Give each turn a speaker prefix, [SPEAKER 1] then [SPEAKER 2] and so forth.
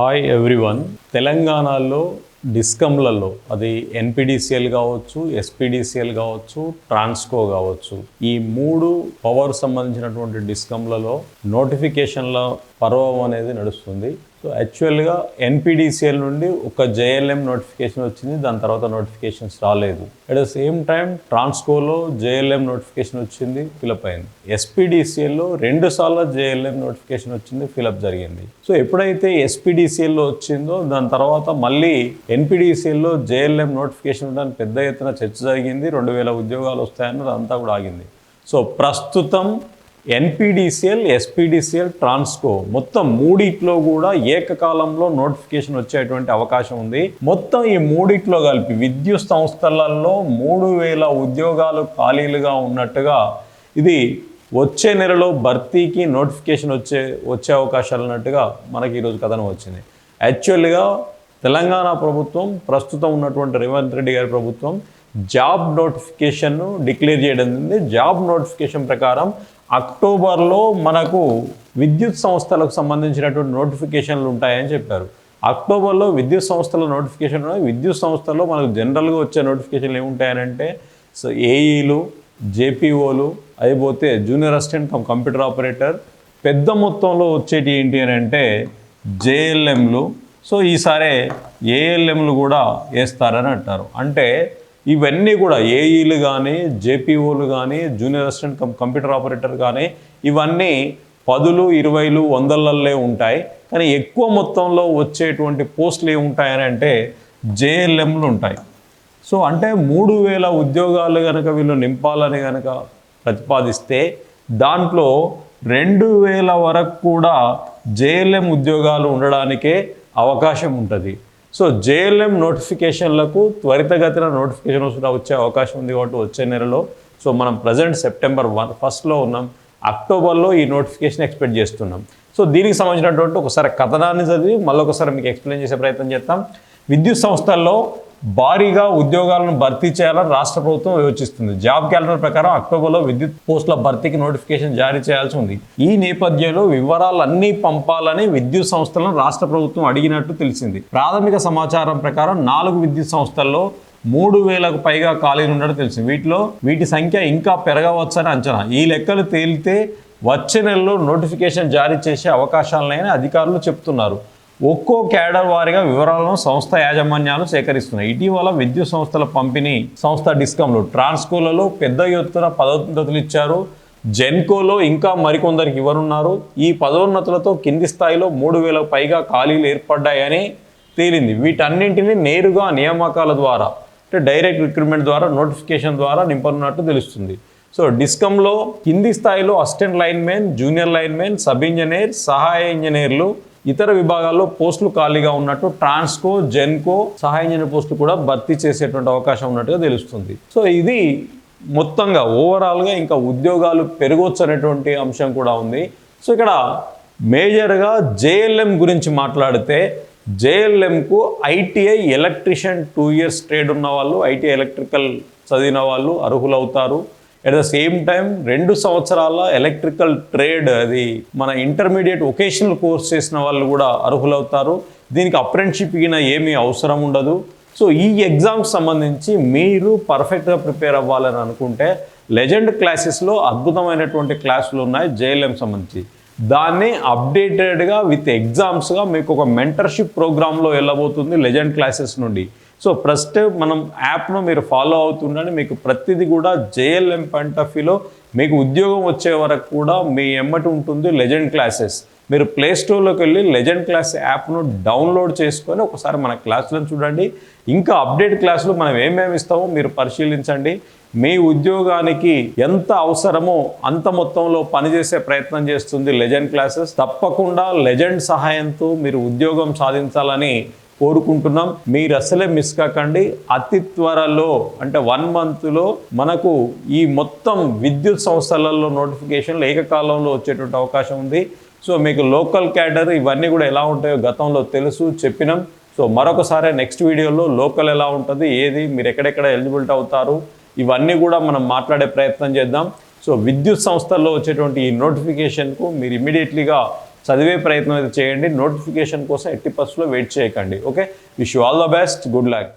[SPEAKER 1] Hi everyone తెలంగాణలో డిస్కమ్లలో అది NPDCL కావచ్చు ఎస్పిడిసిఎల్ కావచ్చు ట్రాన్స్కో కావచ్చు ఈ మూడు పవర్ సంబంధించినటువంటి డిస్కమ్లలో నోటిఫికేషన్ల పర్వం అనేది నడుస్తుంది. సో యాక్చువల్గా ఎన్పిడిసిఎల్ నుండి ఒక జేఎల్ఎం నోటిఫికేషన్ వచ్చింది. దాని తర్వాత నోటిఫికేషన్స్ రాలేదు. అట్ ద సేమ్ టైం ట్రాన్స్కోలో జేఎల్ఎం నోటిఫికేషన్ వచ్చింది ఫిలప్ అయింది. ఎస్పీడిసిఎల్లో రెండు సార్లు జేఎల్ఎం నోటిఫికేషన్ వచ్చింది ఫిలప్ జరిగింది. సో ఎప్పుడైతే ఎస్పీడీసీఎల్లో వచ్చిందో దాని తర్వాత మళ్ళీ ఎన్పిడిసిఎల్లో జేఎల్ఎం నోటిఫికేషన్ ఉండడానికి పెద్ద ఎత్తున చర్చ జరిగింది. రెండు వేల ఉద్యోగాలు వస్తాయన్నది అంతా కూడా ఆగింది. సో ప్రస్తుతం ఎన్పిడిసిఎల్ ఎస్పీడీసీఎల్ ట్రాన్స్కో మొత్తం మూడిట్లో కూడా ఏకకాలంలో నోటిఫికేషన్ వచ్చేటువంటి అవకాశం ఉంది. మొత్తం ఈ మూడిట్లో కలిపి విద్యుత్ సంస్థలలో మూడు వేల ఉద్యోగాలు ఖాళీలుగా ఉన్నట్టుగా ఇది వచ్చే నెలలో భర్తీకి నోటిఫికేషన్ వచ్చే వచ్చే అవకాశాలు ఉన్నట్టుగా మనకి ఈరోజు కథనం వచ్చింది. యాక్చువల్గా తెలంగాణ ప్రభుత్వం ప్రస్తుతం ఉన్నటువంటి రేవంత్ రెడ్డి గారి ప్రభుత్వం జాబ్ నోటిఫికేషన్ను డిక్లేర్ చేయడం జరిగింది. జాబ్ నోటిఫికేషన్ ప్రకారం అక్టోబర్లో మనకు విద్యుత్ సంస్థలకు సంబంధించినటువంటి నోటిఫికేషన్లు ఉంటాయని చెప్పారు. అక్టోబర్లో విద్యుత్ సంస్థల నోటిఫికేషన్ విద్యుత్ సంస్థల్లో మనకు జనరల్గా వచ్చే నోటిఫికేషన్లు ఏముంటాయనంటే సో ఏఈలు జేపీఓలు అయిపోతే junior assistant cum computer operator పెద్ద మొత్తంలో వచ్చేటి ఏంటి అని అంటే జేఎల్ఎంలు. సో ఈసారి ఏఎల్ఎంలు కూడా వేస్తారని అంటారు. అంటే ఇవన్నీ కూడా ఏఈలు కానీ జేపీఓలు కానీ junior assistant cum computer operator కానీ ఇవన్నీ పదులు ఇరవైలు వందలల్లే ఉంటాయి. కానీ ఎక్కువ మొత్తంలో వచ్చేటువంటి పోస్టులు ఏముంటాయని అంటే జేఎల్ఎంలు ఉంటాయి. సో అంటే మూడు వేల ఉద్యోగాలు కనుక వీళ్ళు నింపాలని కనుక ప్రతిపాదిస్తే దాంట్లో రెండు వేల వరకు కూడా జేఎల్ఎం ఉద్యోగాలు ఉండడానికే అవకాశం ఉంటుంది. సో జేఎల్ఎం నోటిఫికేషన్లకు త్వరితగతిన నోటిఫికేషన్ వచ్చే అవకాశం ఉంది కాబట్టి వచ్చే నెలలో. సో మనం ప్రజెంట్ సెప్టెంబర్ వన్ ఫస్ట్లో ఉన్నాం. అక్టోబర్లో ఈ నోటిఫికేషన్ ఎక్స్పెక్ట్ చేస్తున్నాం. సో దీనికి సంబంధించినటువంటి ఒకసారి కథనాన్ని చదివి మళ్ళీ ఒకసారి మీకు ఎక్స్ప్లెయిన్ చేసే ప్రయత్నం చేస్తాం విద్యుత్ సంస్థల్లో భారీగా ఉద్యోగాలను భర్తీ చేయాలని రాష్ట్ర ప్రభుత్వం యోచిస్తుంది. జాబ్ క్యాలెండర్ ప్రకారం అక్టోబర్లో విద్యుత్ పోస్టుల భర్తీకి నోటిఫికేషన్ జారీ చేయాల్సి ఉంది. ఈ నేపథ్యంలో వివరాలన్నీ పంపాలని విద్యుత్ సంస్థలను రాష్ట్ర ప్రభుత్వం అడిగినట్టు తెలిసింది. ప్రాథమిక సమాచారం ప్రకారం నాలుగు విద్యుత్ సంస్థల్లో మూడు వేలకు పైగా ఖాళీలు ఉన్నట్టు తెలిసింది. వీటిలో వీటి సంఖ్య ఇంకా పెరగవచ్చని అంచనా. ఈ లెక్కలు తేలితే వచ్చే నెలలో నోటిఫికేషన్ జారీ చేసే అవకాశాలనైనా అధికారులు చెప్తున్నారు. ఒక్కో క్యాడర్ వారిగా వివరాలను సంస్థ యాజమాన్యాలు సేకరిస్తున్నాయి. ఇటీవల విద్యుత్ సంస్థల పంపిణీ సంస్థ డిస్కంలో ట్రాన్స్కోలలో పెద్ద ఎత్తున పదోన్నతులు ఇచ్చారు. జెన్కోలో ఇంకా మరికొందరికి ఇవ్వనున్నారు. ఈ పదోన్నతులతో కింది స్థాయిలో మూడు వేలకు పైగా ఖాళీలు ఏర్పడ్డాయని తేలింది. వీటన్నింటినీ నేరుగా నియామకాల ద్వారా అంటే డైరెక్ట్ రిక్రూట్మెంట్ ద్వారా నోటిఫికేషన్ ద్వారా నింపనున్నట్టు తెలుస్తుంది. సో డిస్కంలో కింది స్థాయిలో assistant linemen junior linemen sub engineer సహాయ ఇంజనీర్లు ఇతర విభాగాల్లో పోస్టులు ఖాళీగా ఉన్నట్టు ట్రాన్స్కో జెన్కో సహాయ ఇంజనీర్ పోస్టులు కూడా భర్తీ చేసేటువంటి అవకాశం ఉన్నట్టుగా తెలుస్తుంది. సో ఇది మొత్తంగా ఓవరాల్గా ఇంకా ఉద్యోగాలు పెరగవచ్చు అనేటువంటి అంశం కూడా ఉంది. సో ఇక్కడ మేజర్గా జేఎల్ఎం గురించి మాట్లాడితే జేఎల్ఎంకు ITI electrician two years trade ఉన్న వాళ్ళు ఐటీఐ ఎలక్ట్రికల్ చదివిన వాళ్ళు అర్హులవుతారు. అట్ ద సేమ్ టైం రెండు సంవత్సరాల ఎలక్ట్రికల్ ట్రేడ్ అది మన ఇంటర్మీడియట్ ఒకేషనల్ కోర్స్ చేసిన వాళ్ళు కూడా అర్హులవుతారు. దీనికి అప్రెంటిషిప్ కింద ఏమీ అవసరం ఉండదు. సో ఈ ఎగ్జామ్కి సంబంధించి మీరు పర్ఫెక్ట్గా ప్రిపేర్ అవ్వాలని అనుకుంటే లెజెండ్ క్లాసెస్లో అద్భుతమైనటువంటి క్లాసులు ఉన్నాయి జేఎల్ఎం సంబంధించి. దాన్ని అప్డేటెడ్గా విత్ ఎగ్జామ్స్గా మీకు ఒక మెంటర్షిప్ ప్రోగ్రాంలో వెళ్ళబోతుంది లెజెండ్ క్లాసెస్ నుండి. సో ఫస్ట్ మనం యాప్ను మీరు ఫాలో అవుతుండని మీకు ప్రతిదీ కూడా జేఎల్ఎం పాయింట్ ఆఫ్ వ్యూలో మీకు ఉద్యోగం వచ్చే వరకు కూడా మీ ఎమ్మటి ఉంటుంది లెజెండ్ క్లాసెస్. మీరు ప్లే స్టోర్లోకి వెళ్ళి లెజెండ్ క్లాస్ యాప్ను డౌన్లోడ్ చేసుకొని ఒకసారి మన క్లాసులను చూడండి. ఇంకా అప్డేట్ క్లాసులు మనం ఏమేమి ఇస్తామో మీరు పరిశీలించండి. మీ ఉద్యోగానికి ఎంత అవసరమో అంత మొత్తంలో పనిచేసే ప్రయత్నం చేస్తుంది లెజెండ్ క్లాసెస్. తప్పకుండా లెజెండ్ సహాయంతో మీరు ఉద్యోగం సాధించాలని కోరుకుంటున్నాం. మీరు అసలే మిస్ కాకండి. అతి త్వరలో అంటే వన్ మంత్లో మనకు ఈ మొత్తం విద్యుత్ సంస్థలలో నోటిఫికేషన్లు ఏకకాలంలో వచ్చేటువంటి అవకాశం ఉంది. సో మీకు లోకల్ క్యాడర్ ఇవన్నీ కూడా ఎలా ఉంటాయో గతంలో తెలుసు చెప్పినాం. సో మరొకసారి నెక్స్ట్ వీడియోలో లోకల్ ఎలా ఉంటుంది ఏది మీరు ఎక్కడెక్కడ ఎలిజిబిలిటీ అవుతారు ఇవన్నీ కూడా మనం మాట్లాడే ప్రయత్నం చేద్దాం. సో విద్యుత్ సంస్థల్లో వచ్చేటువంటి ఈ నోటిఫికేషన్కు మీరు ఇమీడియట్లీగా చదివే ప్రయత్నం అయితే చేయండి. నోటిఫికేషన్ కోసం ఎట్టి పర్స్లో వెయిట్ చేయకండి. Okay wish you all the best good luck